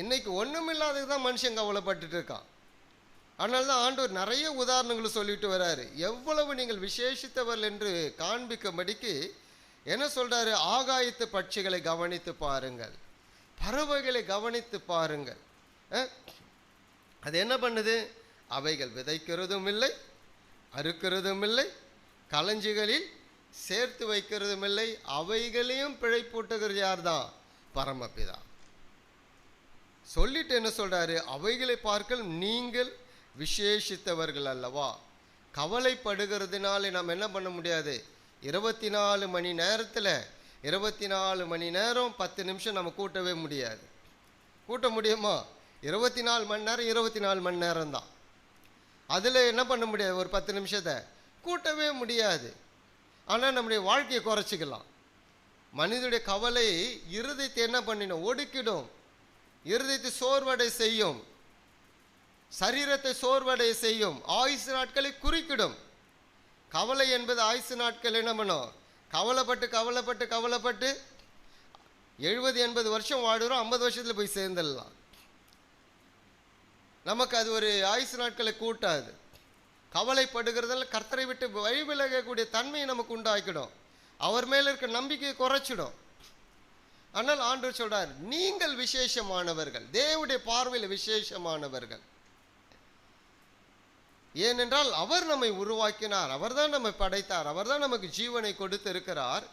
இன்னைக்கு ஒன்றுமில்லாதது தான் மனுஷன் கவலைப்பட்டுட்டு இருக்கான். அதனால தான் ஆண்டவர் நிறைய உதாரணங்களும் சொல்லிட்டு வராரு. எவ்வளவு நீங்கள் விசேஷித்தவர்கள் என்று காண்பிக்கும்படிக்கு என்ன சொல்கிறாரு ஆகாயத்து பட்சிகளை கவனித்து பாருங்கள். பறவைகளை கவனித்து பாருங்கள். அது என்ன பண்ணுது? அவைகள் விதைக்கிறதும் இல்லை அறுக்கிறதும் இல்லை களஞ்சிகளில் சேர்த்து வைக்கிறதும் இல்லை அவைகளையும் பிழைப்பூட்டுகிறது யார் தான் பரமபிதா. சொல்லிட்டு என்ன சொல்கிறாரு அவைகளை பார்க்க நீங்கள் விசேஷித்தவர்கள் அல்லவா? கவலைப்படுகிறதுனால நாம் என்ன பண்ண முடியாது? இருபத்தி நாலு மணி நேரத்தில் இருபத்தி நாலு மணி நேரம் பத்து நிமிஷம் நம்ம கூட்டவே முடியாது. கூட்ட முடியுமா? இருபத்தி நாலு மணி நேரம் இருபத்தி நாலு மணி நேரம் தான். அதில் என்ன பண்ண முடியாது? ஒரு பத்து நிமிஷத்தை. கூட்டவே முடியாது. ஆனால் நம்முடைய வாழ்க்கையை குறைச்சிக்கலாம். மனிதனுடைய கவலை இருதயத்தை என்ன பண்ணிடும்? ஒடுக்கிடும். இருதயத்தை சோர்வடை செய்யும். சரீரத்தை சோர்வடை செய்யும். ஆயுசு நாட்களை குறிக்கிடும். கவலை என்பது ஆயுசு நாட்கள் என்ன பண்ணும்? கவலைப்பட்டு கவலைப்பட்டு கவலைப்பட்டு எழுபது எண்பது வருஷம் வாடுறோம் ஐம்பது வருஷத்தில் போய் சேர்ந்துடலாம். நமக்கு அது ஒரு ஆயுசு நாட்களை கூட்டாது. கவலைப்படுகிறதால கர்த்தரை விட்டு வழி விலகக்கூடிய தன்மையை நமக்கு உண்டாக்கிடும். அவர் மேலே இருக்க நம்பிக்கையை குறைச்சிடும். ஆனால் ஆண்டவர் சொல்கிறார் நீங்கள் விசேஷமானவர்கள். தேவனுடைய பார்வையில் விசேஷமானவர்கள். ஏனென்றால் அவர் நம்மை உருவாக்கினார் அவர்தான் நம்மை படைத்தார் அவர்தான் நமக்கு ஜீவனை கொடுத்து இருக்கிறார்.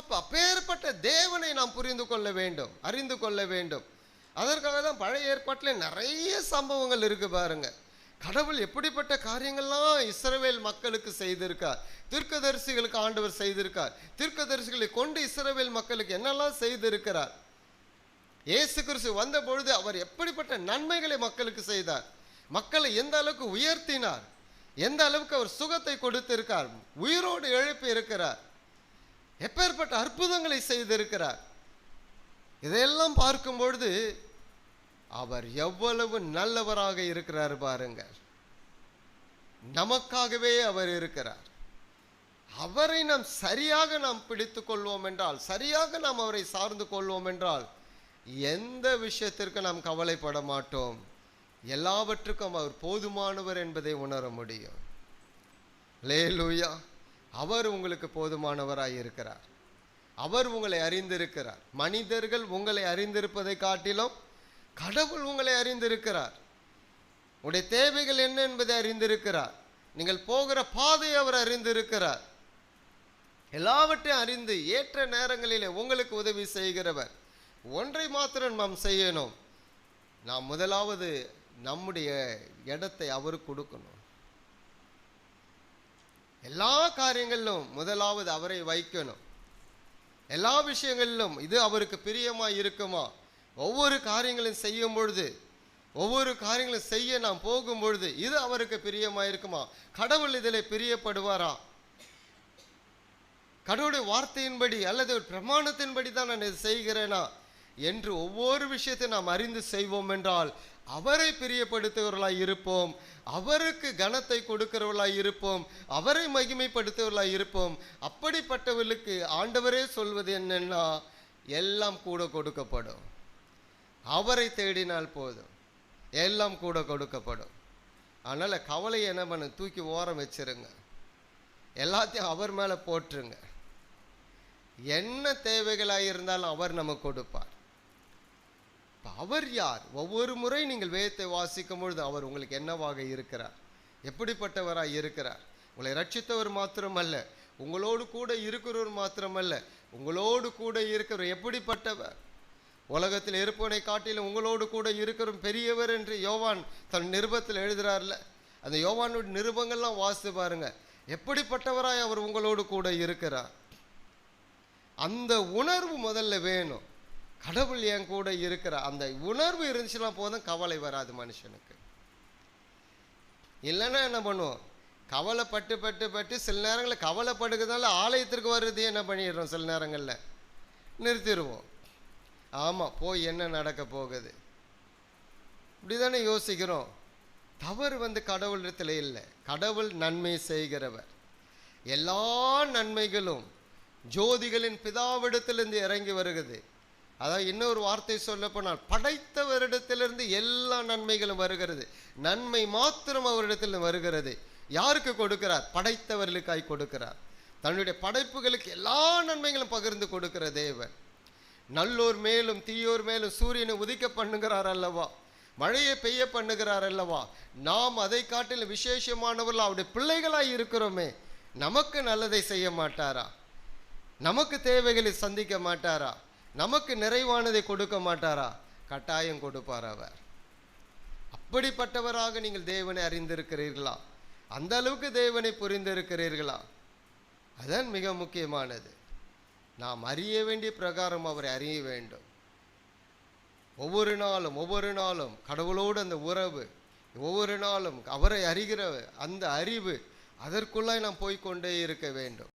அப்போ அப்பேற்பட்ட தேவனை நாம் புரிந்து கொள்ள வேண்டும் அறிந்து கொள்ள வேண்டும். அதற்காக தான் பழைய ஏற்பாட்டில் நிறைய சம்பவங்கள் இருக்குது பாருங்கள் கடவுள் எப்படிப்பட்ட காரியங்கள்லாம் இஸ்ரவேல் மக்களுக்கு செய்திருக்கார்? தீர்க்கதரிசிகளுக்கு ஆண்டவர் செய்திருக்கார். தீர்க்கதரிசிகளை கொண்டு இஸ்ரவேல் மக்களுக்கு என்னெல்லாம் செய்திருக்கிறார்? இயேசு கிறிஸ்து வந்த பொழுது அவர் எப்படிப்பட்ட நன்மைகளை மக்களுக்கு செய்தார்? மக்களை எந்த அளவுக்கு உயர்த்தினார்? எந்த அளவுக்கு அவர் சுகத்தை கொடுத்திருக்கார்? உயிரோடு எழுப்பி இருக்கிறார். எப்பேற்பட்ட அற்புதங்களை செய்திருக்கிறார்? இதையெல்லாம் பார்க்கும் பொழுது அவர் எவ்வளவு நல்லவராக இருக்கிறார் பாருங்கள். நமக்காகவே அவர் இருக்கிறார். அவரை நாம் சரியாக நாம் பிடித்து கொள்வோம் என்றால் சரியாக நாம் அவரை சார்ந்து கொள்வோம் என்றால் எந்த விஷயத்திற்கு நாம் கவலைப்பட மாட்டோம். எல்லாவற்றுக்கும் அவர் போதுமானவர் என்பதை உணர முடியும். லேலூயா அவர் உங்களுக்கு போதுமானவராய் இருக்கிறார். அவர் உங்களை அறிந்திருக்கிறார். மனிதர்கள் உங்களை அறிந்திருப்பதை காட்டிலும் கடவுள் உங்களை அறிந்திருக்கிறார். உடைய தேவைகள் என்ன என்பதை அறிந்திருக்கிறார். நீங்கள் போகிற பாதை அவர் அறிந்திருக்கிறார். எல்லாவற்றையும் அறிந்து ஏற்ற நேரங்களிலே உங்களுக்கு உதவி செய்கிறவர். ஒன்றை மாத்திரம் நாம் செய்யணும். நாம் முதலாவது நம்முடைய இடத்தை அவருக்கு கொடுக்கணும். எல்லா காரியங்களிலும் முதலாவது அவரை வைக்கணும். எல்லா விஷயங்களிலும் இது அவருக்கு பிரியமாக இருக்குமா? ஒவ்வொரு காரியங்களையும் செய்யும் பொழுது ஒவ்வொரு காரியங்களும் செய்ய நாம் போகும் பொழுது இது அவருக்கு பிரியமாக இருக்குமா? கடவுள் இதில் பிரியப்படுவாரா? கடவுளுடைய வார்த்தையின்படி அல்லது ஒரு பிரமாணத்தின்படி தான் நான் இதை செய்கிறேனா? என்று ஒவ்வொரு விஷயத்தை நாம் அறிந்து செய்வோம் என்றால் அவரை பிரியப்படுத்துகிறவர்களாய் இருப்போம் அவருக்கு கனத்தை கொடுக்கிறவர்களாய் இருப்போம் அவரை மகிமைப்படுத்துவர்களாய் இருப்போம். அப்படிப்பட்டவர்களுக்கு ஆண்டவரே சொல்வது என்னன்னா எல்லாம் கூட கொடுக்கப்படும். அவரை தேடினால் போதும். எல்லாம் கூட கொடுக்கப்படும். அதனால் கவலையை என்ன பண்ண? தூக்கி ஓரம் வச்சிருங்க. எல்லாத்தையும் அவர் மேலே போட்டுருங்க என்ன தேவைகளாக இருந்தாலும் அவர் நமக்கு கொடுப்பார். அவர் யார்? ஒவ்வொரு முறை நீங்கள் வேதத்தை வாசிக்கும் பொழுது அவர் உங்களுக்கு என்னவாக இருக்கிறார்? எப்படிப்பட்டவராக இருக்கிறார்? உங்களை ரட்சித்தவர் மாத்திரமல்ல. உங்களோடு கூட இருக்கிறவர் மாத்திரமல்ல. உங்களோடு கூட இருக்கிறவர் எப்படிப்பட்டவர்? உலகத்தில் இருப்பவனை காட்டிலும் உங்களோடு கூட இருக்கிற பெரியவர் என்று யோவான் தன் நிருபத்தில் எழுதுகிறார்ல அந்த யோவானுடைய நிருபங்கள்லாம் வாசித்து பாருங்க. எப்படிப்பட்டவராய் அவர் உங்களோடு கூட இருக்கிறார்? அந்த உணர்வு முதல்ல வேணும். கடவுள் என் கூட இருக்கிறார். அந்த உணர்வு இருந்துச்சுன்னா போதும் கவலை வராது மனுஷனுக்கு. இல்லைன்னா என்ன பண்ணுவோம்? கவலைப்பட்டு பட்டு பட்டு சில நேரங்களில் கவலைப்படுகிறதால ஆலயத்திற்கு வர்றது என்ன பண்ணிடுறோம் சில நேரங்களில்? நிறுத்திடுவோம். ஆமாம் போய் என்ன நடக்க போகுது? இப்படி தானே யோசிக்கிறோம். தவறு வந்து கடவுளிடத்தில் இல்லை. கடவுள் நன்மை செய்கிறவர். எல்லா நன்மைகளும் ஜோதிகளின் பிதாவிடத்திலிருந்து இறங்கி வருகிறது. அதாவது இன்னொரு வார்த்தை சொல்லப்போனால் படைத்தவரிடத்திலிருந்து எல்லா நன்மைகளும் வருகிறது. நன்மை மாத்திரம் அவரிடத்தில் வருகிறது. யாருக்கு கொடுக்கிறார்? படைத்தவர்களுக்காய் கொடுக்கிறார். தன்னுடைய படைப்புகளுக்கு எல்லா நன்மைகளும் பகிர்ந்து கொடுக்கிற தேவன். நல்லோர் மேலும் தீயோர் மேலும் சூரியனை உதிக்க பண்ணுகிறார் அல்லவா? மழையை பெய்ய பண்ணுகிறார் அல்லவா? நாம் அதை காட்டிலும் விசேஷமானவர்கள் அவருடைய பிள்ளைகளாக இருக்கிறோமே. நமக்கு நல்லதை செய்ய மாட்டாரா? நமக்கு தேவைகளை சந்திக்க மாட்டாரா? நமக்கு நிறைவானதை கொடுக்க மாட்டாரா? கட்டாயம் கொடுப்பார் அவர். அப்படிப்பட்டவராக நீங்கள் தேவனை அறிந்திருக்கிறீர்களா? அந்த அளவுக்கு தேவனை புரிந்திருக்கிறீர்களா? அதான் மிக முக்கியமானது. நாம் அறிய வேண்டிய பிரகாரம் அவரை அறிய வேண்டும். ஒவ்வொரு நாளும் ஒவ்வொரு நாளும் கடவுளோடு அந்த உறவு ஒவ்வொரு நாளும் அவரை அறிகிற அந்த அறிவு அதற்குள்ளாய் நாம் போய்க்கொண்டே இருக்க வேண்டும்.